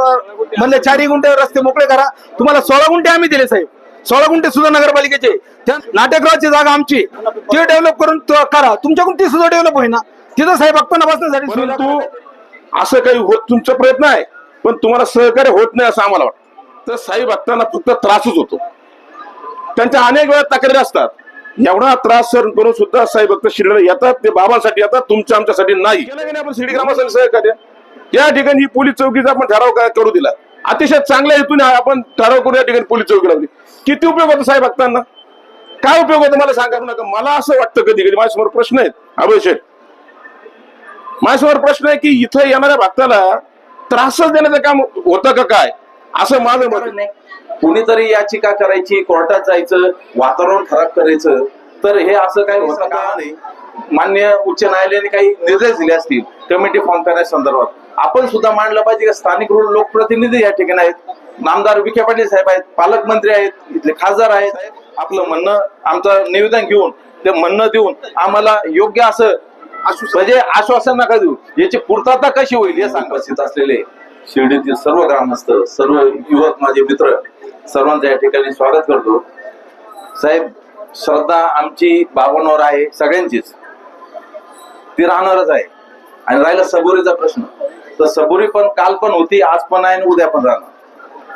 अं, म्हणले चारही गुंठे रस्ते मोकळे करा. तुम्हाला सोळा गुंठे आम्ही दिले साहेब. सोळा गुंठे सुद्धा नगरपालिकेचे. त्या नाट्यगृहाची जागा आमची. ते डेव्हलप करून करा. तुमच्याकडून ती सुद्धा डेव्हलप होईना. तिथं साहेब बघताना बसण्यासाठी परंतु असं काही होत तुमचा प्रयत्न आहे पण तुम्हाला सहकार्य होत नाही असं आम्हाला वाटतं. तर साई भक्तांना फक्त त्रासच होतो. त्यांच्या अनेक वेळा तक्रारी असतात. एवढा त्रास सहन करून सुद्धा साई भक्त शिर्डीला येतात. ते बाबासाठी येतात. तुमच्या आमच्यासाठी नाही. आपण शिर्डी ग्रामस्थांनी सहकार्य? या ठिकाणी ही पोलीस चौकीचा आपण ठराव का- करू दिला. अतिशय चांगल्या हेतूने आपण ठराव करून या ठिकाणी पोलीस चौकी लावली. किती उपयोग होतो साई भक्तांना? काय उपयोग होतो मला सांगा नका. मला असं वाटतं कधी कधी माझ्यासमोर प्रश्न आहेत. अभय शेठ माझ्यासमोर प्रश्न आहे की इथं येणाऱ्या भक्ताला त्रासच देण्याचं काम होतं का काय? असं माझं मत कुणीतरी याचिका करायची कोर्टात जायचं वातावरण खराब करायचं तर हे असं काही होतं का? नाही. मान्य उच्च न्यायालयाने काही निर्देश दिले असतील. कमिटी फॉर्म करण्यासंदर्भात. आपण सुद्धा मांडलं पाहिजे की स्थानिक लोकप्रतिनिधी या ठिकाणी आहेत. नामदार विखे पाटील साहेब आहेत पालकमंत्री आहेत इथले खासदार आहेत. आपलं म्हणणं आमचं निवेदन घेऊन ते म्हणणं देऊन आम्हाला योग्य असं म्हणजे आश्वासन नका देऊ. याची पूर्तता कशी होईल हे सांगत असलेले शिर्डीतील सर्व ग्रामस्थ सर्व युवक माझे मित्र सर्वांचं या ठिकाणी स्वागत करतो. साहेब श्रद्धा आमची भावनावर आहे सगळ्यांचीच. ती राहणारच आहे. आणि राहिला सबोरीचा प्रश्न. तर सबुरी पण काल पण होती आज पण आहे आणि उद्या पण राहणार.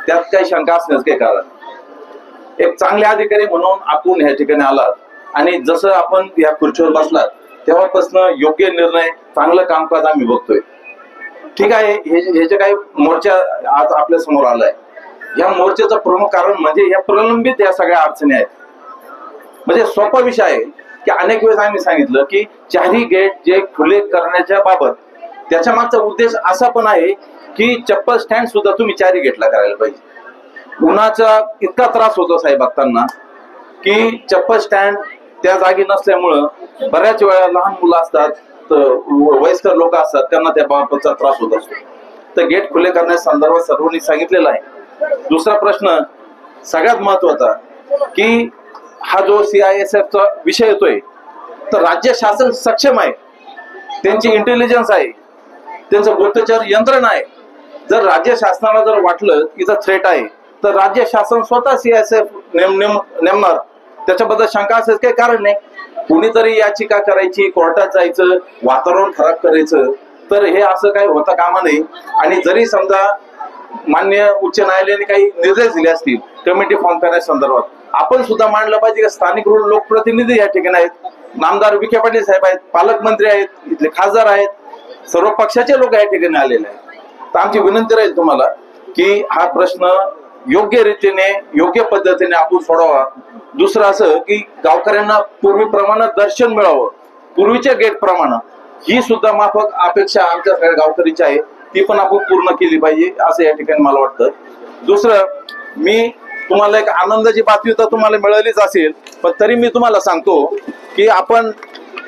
त्यात काही शंका असण्यास काही कारण एक चांगले अधिकारी म्हणून आपण ह्या ठिकाणी आलात आणि जसं आपण या खुर्चीवर बसलात तेव्हापासून योग्य निर्णय चांगलं कामकाज आम्ही बघतोय. ठीक आहे हे हे जे काही मोर्चा आज आपल्यासमोर आलाय या मोर्चाचं प्रमुख कारण म्हणजे या प्रलंबित या सगळ्या अडचणी आहेत. म्हणजे सोपा विषय आहे की अनेक वेळेस आम्ही सांगितलं की चारही गेट जे खुले करण्याच्या बाबत त्याच्या मागचा उद्देश असा पण आहे की चप्पल स्टँड सुद्धा तुम्ही चारी गेटला करायला पाहिजे. उन्हाचा इतका त्रास होतो साहेब बघताना की चप्पल स्टँड त्या जागी नसल्यामुळं बऱ्याच वेळा लहान मुलं असतात तर व- वयस्कर लोक असतात त्यांना त्या बाबतचा त्रास होत असतो. तर गेट खुले करण्यासंदर्भात सर्वांनी सांगितलेलं आहे. दुसरा प्रश्न सगळ्यात महत्त्वाचा की हा जो सीआयएसएफ चा विषय येतोय तर राज्य शासन सक्षम आहे. त्यांची इंटेलिजन्स आहे. त्यांचं गुप्तचर यंत्रणा आहे. जर राज्य शासनाला जर वाटलं इथं थ्रेट आहे तर राज्य शासन स्वतः सीआयएसएफ नेम नेम नेमणार. त्याच्याबद्दल शंका असेल काही कारण नाही. कुणीतरी याचिका करायची कोर्टात जायचं वातावरण खराब करायचं तर हे असं काही होता कामा नाही आणि जरी समजा मान्य उच्च न्यायालयाने काही निर्देश दिले असतील कमिटी फॉर्म करण्यासंदर्भात आपण सुद्धा मांडलं पाहिजे की स्थानिक लोकप्रतिनिधी या ठिकाणी आहेत. नामदार विखे पाटील साहेब आहेत पालकमंत्री आहेत इथले खासदार आहेत. सर्व पक्षाचे लोक या ठिकाणी आलेले आहेत. तर आमची विनंती राहील तुम्हाला की हा प्रश्न योग्य रीतीने योग्य पद्धतीने आपण सोडावा. दुसरं असं की गावकऱ्यांना पूर्वीप्रमाणे दर्शन मिळावं. पूर्वीच्या गेट प्रमाणे ही सुद्धा माफक अपेक्षा आमच्या सगळ्या गावकरीची आहे. ती पण आपण पूर्ण केली पाहिजे असं या ठिकाणी मला वाटतं. दुसरं मी तुम्हाला एक आनंदाची बातमी तर तुम्हाला मिळालीच असेल पण तरी मी तुम्हाला सांगतो की आपण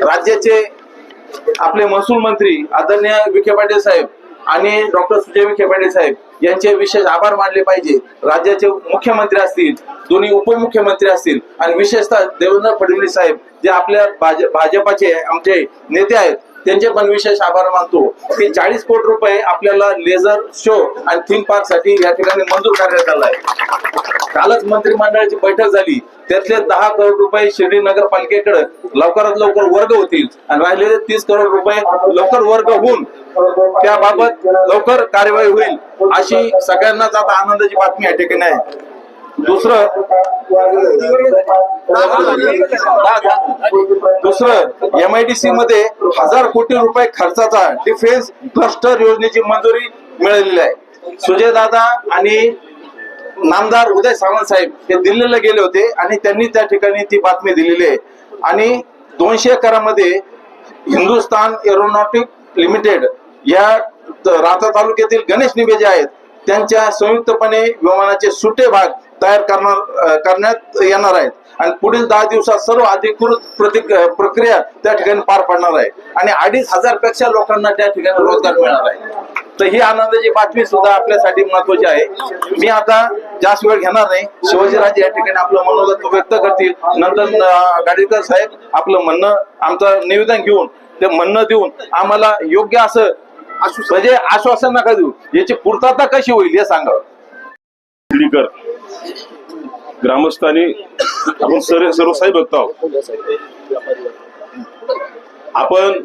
राज्याचे आपले महसूल मंत्री आदरणीय विखे पाटील साहेब आणि डॉक्टर सुजय विखे पाटील साहेब यांचे विशेष आभार मानले पाहिजे. राज्याचे मुख्यमंत्री असतील दोन्ही उपमुख्यमंत्री असतील आणि विशेषतः देवेंद्र फडणवीस साहेब जे आपल्या भाजपाचे आमचे नेते आहेत त्यांचे पण विशेष आभार मानतो. की चाळीस कोटी रुपये आपल्याला लेझर शो आणि थीम पार्कसाठी या ठिकाणी मंजूर करण्यात आला आहे. कालच मंत्रिमंडळाची बैठक झाली. त्यातले दहा करोड रुपये शिर्डी नगरपालिकेकडे लवकरात लवकर वर्ग होतील. आणि राहिलेले तीस करोड रुपये लवकर वर्ग होऊन त्याबाबत लवकर कार्यवाही होईल अशी सगळ्यांनाच आता आनंदाची बातमी या ठिकाणी आहे. दुसरं दुसरं एमआयडीसी मध्ये हजार कोटी रुपये खर्चाचा डिफेन्स क्लस्टर योजनेची मंजुरी मिळालेली आहे. सुजय दादा आणि नामदार उदय सावंत साहेब हे दिल्लीला गेले होते आणि त्यांनी त्या ठिकाणी ती बातमी दिलेली आहे. आणि दोनशे एकरामध्ये हिंदुस्तान एरोनॉटिक लिमिटेड या राहता तालुक्यातील गणेश निबे जे आहेत. त्यांच्या संयुक्तपणे विमानाचे सुटे भाग तयार करणार करण्यात येणार आहेत. आणि पुढील दहा दिवसात सर्व अधिकृत प्रतिक प्रक्रिया त्या ठिकाणी पार पडणार आहे. आणि अडीच हजारपेक्षा लोकांना त्या ठिकाणी रोजगार मिळणार आहे. तर ही आनंदाची बातमी सुद्धा आपल्यासाठी महत्वाची आहे. मी आता जास्त वेळ घेणार नाही. शिवाजीराजे या ठिकाणी आपलं मनोगत व्यक्त करतील. नंतर गाडीकर साहेब आपलं म्हणणं आमचं निवेदन घेऊन ते म्हणणं देऊन आम्हाला योग्य असं म्हणजे आश्वासन नका देऊ. याची पूर्तता कशी होईल हे सांगा ग्रामस्थांनी आपण सर्व सर्व साई भक्त आहोत. आपण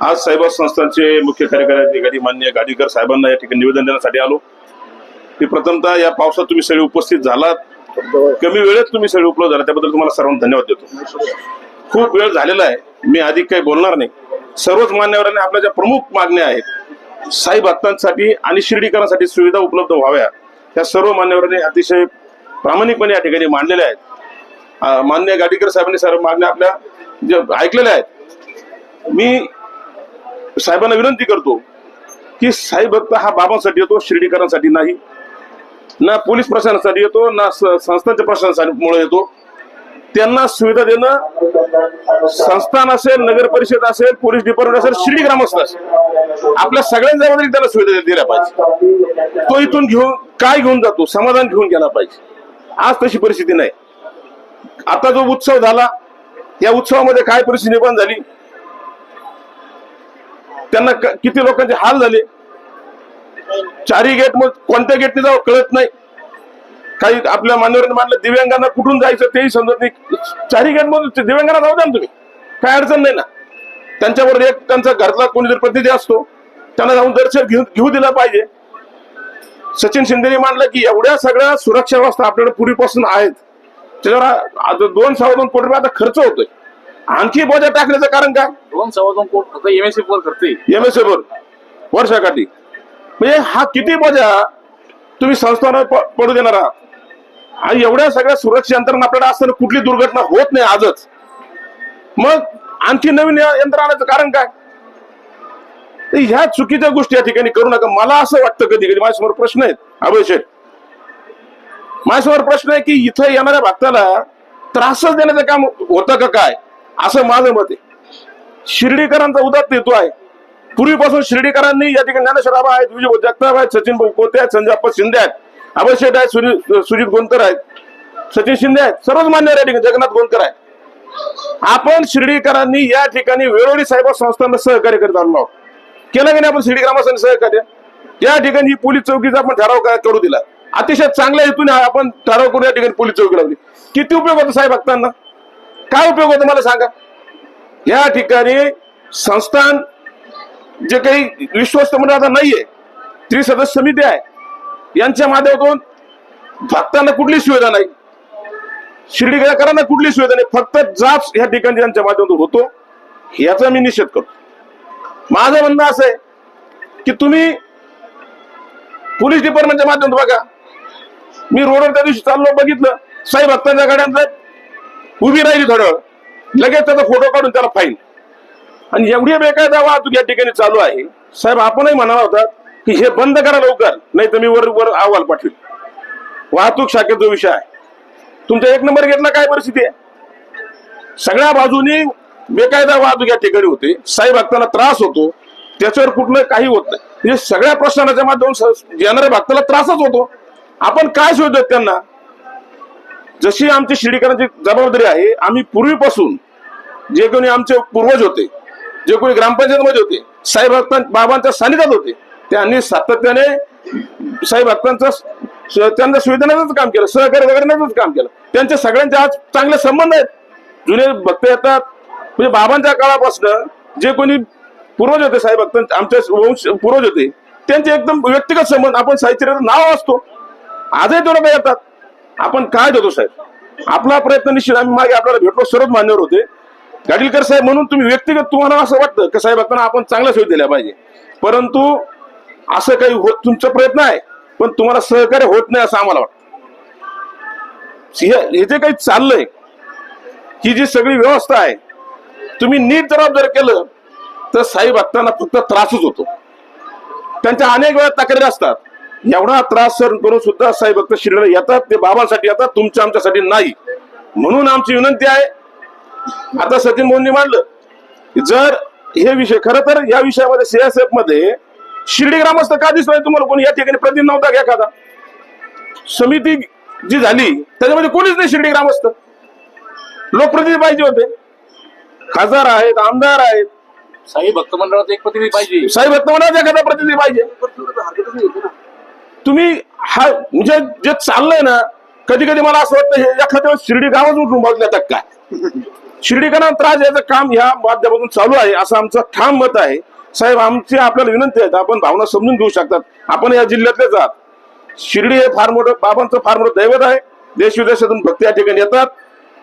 आज साहेबा संस्थांचे मुख्य कार्यकारी अधिकारी मान्य गाडीकर साहेबांना या ठिकाणी निवेदन देण्यासाठी आलो. की प्रथमतः या पावसात तुम्ही सगळे उपस्थित झालात. कमी वेळेत तुम्ही सगळे उपलब्ध झाला त्याबद्दल तुम्हाला सर्वांना धन्यवाद देतो. खूप वेळ झालेला आहे. मी अधिक काही बोलणार नाही. सर्वच मान्यवरांनी आपल्या ज्या प्रमुख मागण्या आहेत साई भक्तांसाठी आणि शिर्डीकरांसाठी सुविधा उपलब्ध व्हाव्या. त्या सर्व मान्यवरांनी अतिशय प्रामाणिकपणे या ठिकाणी मांडलेल्या आहेत. मान्य गाडीकर साहेबांनी सर्व मागण्या आपल्या जे ऐकलेल्या आहेत. मी साहेबांना विनंती करतो की साई भक्त हा बाबांसाठी येतो शिर्डीकरांसाठी नाही. ना पोलीस प्रशासनासाठी येतो ना संस्थांच्या प्रशासनामुळे येतो. त्यांना सुविधा देणं संस्थान असेल नगर परिषद असेल पोलीस डिपार्टमेंट असेल शिर्डी ग्रामस्थ असेल. आपल्या सगळ्यांच्या जबाबदारी त्याला सुविधा दिल्या पाहिजे. तो इथून घेऊन काय घेऊन जातो? समाधान घेऊन गेला पाहिजे. आज तशी परिस्थिती नाही. आता जो उत्सव झाला या उत्सवामध्ये काय परिस्थिती निर्माण झाली? त्यांना किती लोकांचे हाल झाले? चारी गेट मग कोणत्या गेटने जावं कळत नाही. काही आपल्या मान्यवरांनी मानलं दिव्यांगांना कुठून जायचं तेही समजत नाही. चारी गेट मधून ते दिव्यांगांना जाऊ द्या ना तुम्ही. काय अडचण नाही ना. त्यांच्यावर एक त्यांचा घरातला कोणी जर प्रतिनिधी असतो. त्यांना जाऊन दर्शन घेऊ घेऊ दिला पाहिजे. सचिन शिंदेने मांडलं की एवढ्या सगळ्या सुरक्षा व्यवस्था आपल्याकडे पूर्वीपासून आहेत. त्याच्यावर दोन सव्वा दोन कोटी रुपये आता खर्च होतोय. आणखी बोजा टाकण्याचं कारण काय? दोन सव्वा दोन कोट फक्त एमएससी वर करते एम एस वर वर्षाकाठी. म्हणजे हा किती बोजा तुम्ही संस्थांना पडू देणार आहात. आणि एवढ्या सगळ्या सुरक्षा यंत्रणा आपल्याला असताना कुठली दुर्घटना होत नाही आजच. मग आणखी नवीन यंत्र आणायचं कारण काय? तर ह्या चुकीच्या गोष्टी या ठिकाणी करू नका. मला असं वाटतं कधी कधी माझ्यासमोर प्रश्न आहेत. अभय शेठ माझ्यासमोर प्रश्न आहे की इथं येणाऱ्या भक्ताला त्रासच देण्याचं काम होतं का काय? असं माझं मत आहे. शिर्डीकरांचा उदात नेतो आहे. पूर्वीपासून शिर्डीकरांनी या ठिकाणी ज्ञानेश्वराबा आहेत विजय जगताप आहेत सचिन भाऊ कोते आहेत संजयप्पा शिंदे आहेत अभय शेठ आहेत सुनील सुजित गोंदकर आहेत सचिन शिंदे आहेत सर्वच मान्य या ठिकाणी जगन्नाथ गोंकर आहेत. आपण शिर्डीकरांनी या ठिकाणी वेळोळी साहेब संस्थांना सहकार्य करत आलो आहोत. केलं की नाही आपण शिर्डी ग्रामस्थांनी सहकार्य? या ठिकाणी ही पोलीस चौकीचा आपण ठराव करू दिला? अतिशय चांगल्या हेतून आपण ठराव करून या ठिकाणी पोलीस चौकी लावली. किती उपयोग होतो साहेब भक्तांना? काय उपयोग होतो मला सांगा? या ठिकाणी संस्थान जे काही विश्वस्त मंडळ आता नाहीये त्रिसदस्य समिती आहे यांच्या माध्यमातून भक्तांना कुठली सुविधा नाही. शिर्डीकरांना कुठली सुविधा नाही. फक्त जाप या ठिकाणी यांच्या माध्यमातून होतो. याचा मी निषेध करतो. माझं म्हणणं असं आहे की तुम्ही पोलीस डिपार्टमेंटच्या माध्यमात बघा. मी रोडवर त्या दिवशी चाललो बघितलं. साई भक्तांच्या गाड्यांत उभी राहिली थोडं. लगेच त्याचा फोटो काढून त्याला फाईन आणि एवढी बेकायदा वाहतूक या ठिकाणी चालू आहे. साहेब आपणही म्हणाला होता की हे बंद करा लवकर नाही तर मी वर वर अहवाल पाठवेल वाहतूक शाखेचा विषय आहे. तुमच्या एक नंबर घेतला काय परिस्थिती आहे? सगळ्या बाजूनी बेकायदा वाहतूक या ठिकाणी होते. साई भक्तांना त्रास होतो. त्याच्यावर कुठलं काही होत नाही. म्हणजे सगळ्या प्रश्नाच्या माध्यमातून येणाऱ्या भक्ताला त्रासच होतो. आपण काय शोधतो त्यांना? जशी आमची शिडीकरांची जबाबदारी आहे आम्ही पूर्वीपासून जे कोणी आमचे पूर्वज होते जे कोणी ग्रामपंचायतमध्ये होते साई भक्तां बाबांच्या सानिध्यात होते त्यांनी सातत्याने साई भक्तांचं त्यांच्या त्यांना काम केलं सहकार्य वगैरे काम केलं. त्यांचे सगळ्यांचे आज चांगले संबंध आहेत. जुने भक्त येतात म्हणजे बाबांच्या काळापासून जे कोणी पूर्वज होते साहेब आमच्या आमचे वंश पूर्वज होते त्यांचे एकदम व्यक्तिगत संबंध आपण साहित्याचं नाव असतो. आजही तो लोक येतात? आपण काय देतो साहेब? आपला प्रयत्न निश्चित आम्ही मागे आपल्याला भेटलो सर्वच मान्यवर होते. गाडीलकर साहेब म्हणून तुम्ही व्यक्तिगत तुम्हाला असं वाटतं की साहेब आपण आपण चांगल्या सोयी दिल्या पाहिजे? परंतु असं काही होत तुमचा प्रयत्न आहे पण तुम्हाला सहकार्य होत नाही असं आम्हाला वाटतं. हे हे जे काही चाललंय ही जी सगळी व्यवस्था आहे तुम्ही नीट जबाबदार केलं तर साई भक्तांना फक्त त्रासच होतो. त्यांच्या अनेक वेळा तक्रारी असतात. एवढा त्रास सहन करून सुद्धा साई भक्त शिर्डीला येतात ते बाबांसाठी येतात तुमच्या आमच्यासाठी नाही. म्हणून आमची विनंती आहे आता सचिन मोहननी मांडलं जर हे विषय खर तर या विषयामध्ये सीएसएफमध्ये शिर्डी ग्रामस्थ का दिसलाय तुम्हाला? कोणी या ठिकाणी प्रतिनिधी नव्हता का एखादा? समिती जी झाली त्याच्यामध्ये कोणीच नाही शिर्डी ग्रामस्थ. लोकप्रतिनिधी पाहिजे होते. खासदार आहेत आमदार आहेत. साई भक्त मंडळाचा एक प्रतिनिधी पाहिजे. साहेब रत्नमंडळाचा एखादा प्रतिनिधी पाहिजे. तुम्ही हा म्हणजे जे चाललंय ना कधी कधी मला असं वाटतं हे एखाद्या शिर्डी गावच उठून बघण्यात काय? शिर्डीकरांना त्रास द्यायचं काम ह्या माध्यमातून चालू आहे असं आमचं ठाम मत आहे. साहेब आमची आपल्याला विनंती आहे आपण भावना समजून घेऊ शकतात. आपण या जिल्ह्यातलेच आहात शिर्डी हे फार मोठं बाबांचं फार मोठं दैवत आहे. देश विदेशातून भक्त या ठिकाणी येतात.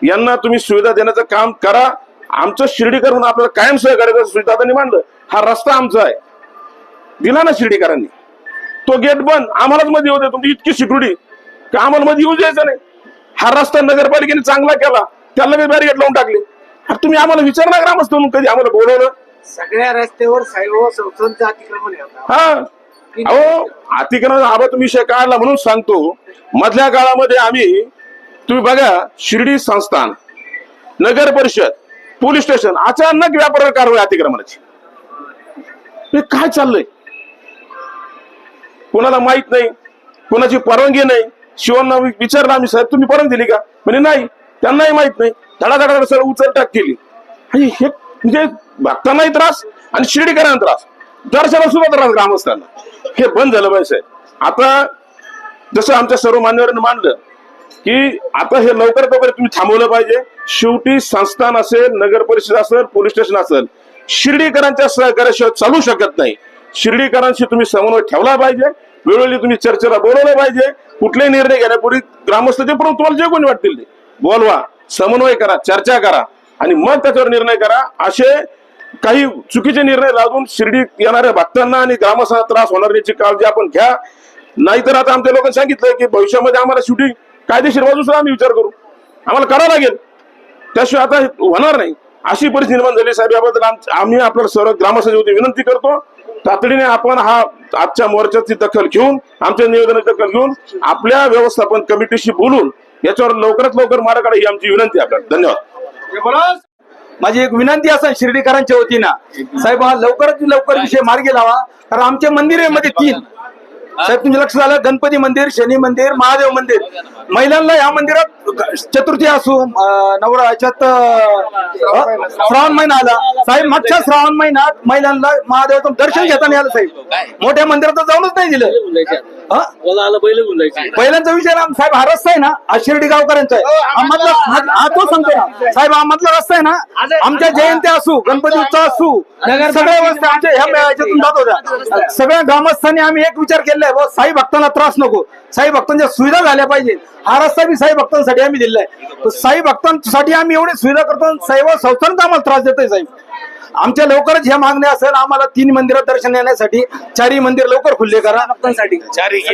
यांना तुम्ही सुविधा देण्याचं काम करा. आमचं शिर्डीकर म्हणून आपल्याला कायम सहकार्य त्यांनी मांडलं. हा रस्ता आमचा आहे. दिला ना शिर्डीकरांनी. तो गेट बंद. आम्हालाच मध्ये होते तुमची इतकी सिक्युरिटी की आम्हाला मध्ये येऊ द्यायचं नाही? हा रस्ता नगरपालिकेने चांगला केला. त्याला मी बॅरिगेट लावून टाकले. तुम्ही आम्हाला विचारणार ग्रामस्थ म्हणून कधी आम्हाला बोलवलं? सगळ्या रस्त्यावर संस्थांचं अतिक्रमण. हा. अहो अतिक्रमण हा तुम्ही विषय काढला म्हणून सांगतो. मधल्या काळामध्ये आम्ही तुम्ही बघा शिर्डी संस्थान नगर परिषद पोलीस स्टेशन अचानक व्यापार कारवाई अतिक्रमणाची. काय चाललंय? कोणाला माहीत नाही कोणाची परवानगी नाही. शिवांना विचारलं आम्ही साहेब तुम्ही परवानगी दिली का? म्हणजे नाही त्यांनाही माहीत नाही. धडाधडा सर उचल टाक केली. हे म्हणजे भक्तांनाही त्रास आणि शिर्डीकरांना त्रास. दर्शना सुद्धा त्रास ग्रामस्थांना. हे बंद झालं पाहिजे साहेब. आता जसं आमच्या सर्व मान्यवरांनी मांडलं की आता हे लवकरात लवकर तुम्ही थांबवलं पाहिजे. शेवटी संस्थान असेल नगर परिषद असेल पोलीस स्टेशन असेल शिर्डीकरांच्या सहकार्याशिवाय चालू शकत नाही. शिर्डीकरांशी तुम्ही समन्वय ठेवला पाहिजे. वेळोवेळी तुम्ही चर्चेला बोलवलं पाहिजे. कुठले निर्णय घेण्यापूर्वी ग्रामस्थ प्रमुख तुम्हाला जे कोणी वाटतील ते. बोलवा समन्वय करा चर्चा करा आणि मग त्याच्यावर निर्णय करा. असे काही चुकीचे निर्णय लादून शिर्डीत येणाऱ्या भक्तांना आणि ग्रामस्थांना त्रास होणार याची काळजी आपण घ्या. नाहीतर आता आमच्या लोकांनी सांगितलं की भविष्यामध्ये आम्हाला शेवटी कायदेशीर बाजूचा आम्ही विचार करू. आम्हाला करावं लागेल. त्याशिवाय आता होणार नाही. अशी परिस्थिती निर्माण झाली साहेब याबद्दल आम्ही आपल्याला सर्व ग्रामस्थांची विनंती करतो. तातडीने आपण हा आजच्या मोर्चाची दखल घेऊन आमच्या निवेदनाची दखल घेऊन आपल्या व्यवस्थापन कमिटीशी बोलून याच्यावर लवकरात लवकर मार्ग काढा ही आमची विनंती आपल्याला. धन्यवाद. माझी एक विनंती असा शिर्डीकरांच्या वतीनं. साहेब हा लवकरात लवकर विषय मार्गी लावा. कारण आमच्या मंदिरामध्ये मध्ये तीन साहेब तुमच्या लक्ष झालं गणपती मंदिर शनी मंदिर महादेव मंदिर. महिलांना या मंदिरात चतुर्थी असो नवरा याच्यात श्रावण महिना आला. साहेब मागच्या श्रावण महिन्यात महिलांना महादेवाचं दर्शन घेताना आलं साहेब. मोठ्या मंदिरात जाऊनच नाही दिलं. हा? पहिल्यांचा विषय ना साहेब हा रस्ता आहे ना? हा शिर्डी गावकऱ्यांचा आहे. हा हा- तो सांगतो ना साहेब हा मधला रस्ता आहे ना? आमच्या जयंती असू गणपती उत्सव असू सगळ्या वस्ती आमच्या ह्या याच्यातून जात होत्या. सगळ्या ग्रामस्थांनी आम्ही एक विचार केलेला आहे साई भक्तांना त्रास नको. साई भक्तांच्या सुविधा झाल्या पाहिजे हा रस्ता बी साई भक्तांसाठी आम्ही दिलाय साई भक्तांसाठी आम्ही एवढी सुविधा करतो साईबा संस्थांचा आम्हाला त्रास देतोय साहेब. आमच्या लवकरच ह्या मागण्या असेल. आम्हाला तीन मंदिरात दर्शन येण्यासाठी चारही मंदिर लवकर खुल्ले करा. भक्तांसाठी.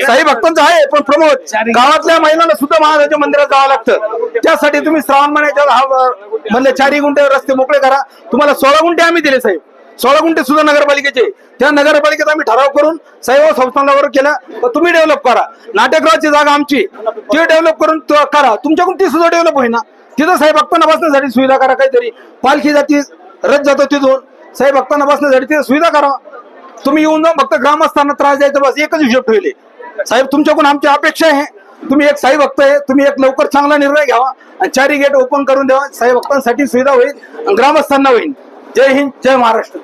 साई भक्तांचं आहे पण प्रमोद गावातल्या महिलांना सुद्धा महाराजाच्या मंदिरात जावं लागतं. त्यासाठी तुम्ही श्रावण महिन्याच्या हा म्हणले चारही गुंठे रस्ते मोकळे करा. तुम्हाला सोळा गुंठे आम्ही दिले साहेब. सोळा गुंठे सुद्धा नगरपालिकेचे. त्या नगरपालिकेत आम्ही ठराव करून साहेब संस्थांवर केला तर तुम्ही डेव्हलप करा. नाट्यगृहाची जागा आमची. ती डेव्हलप करून करा. तुमच्याकडून ती सुद्धा डेव्हलप होईना. तिथं साहेब भक्तांना बसण्यासाठी सुविधा करा काहीतरी. पालखी जाती रथ जातो तिथून. साहेब भक्तांना बसण्यासाठी तिथे सुविधा करा. तुम्ही येऊन जाऊन फक्त ग्रामस्थांना त्रास द्यायचा बस एकच हिशोब ठेवले. साहेब तुमच्याकडून आमची अपेक्षा आहे. तुम्ही एक साई भक्त आहे. तुम्ही एक लवकर चांगला निर्णय घ्यावा आणि चारी गेट ओपन करून द्यावा. साई भक्तांसाठी सुविधा होईल आणि ग्रामस्थांना होईल. जय हिंद जय महाराष्ट्र.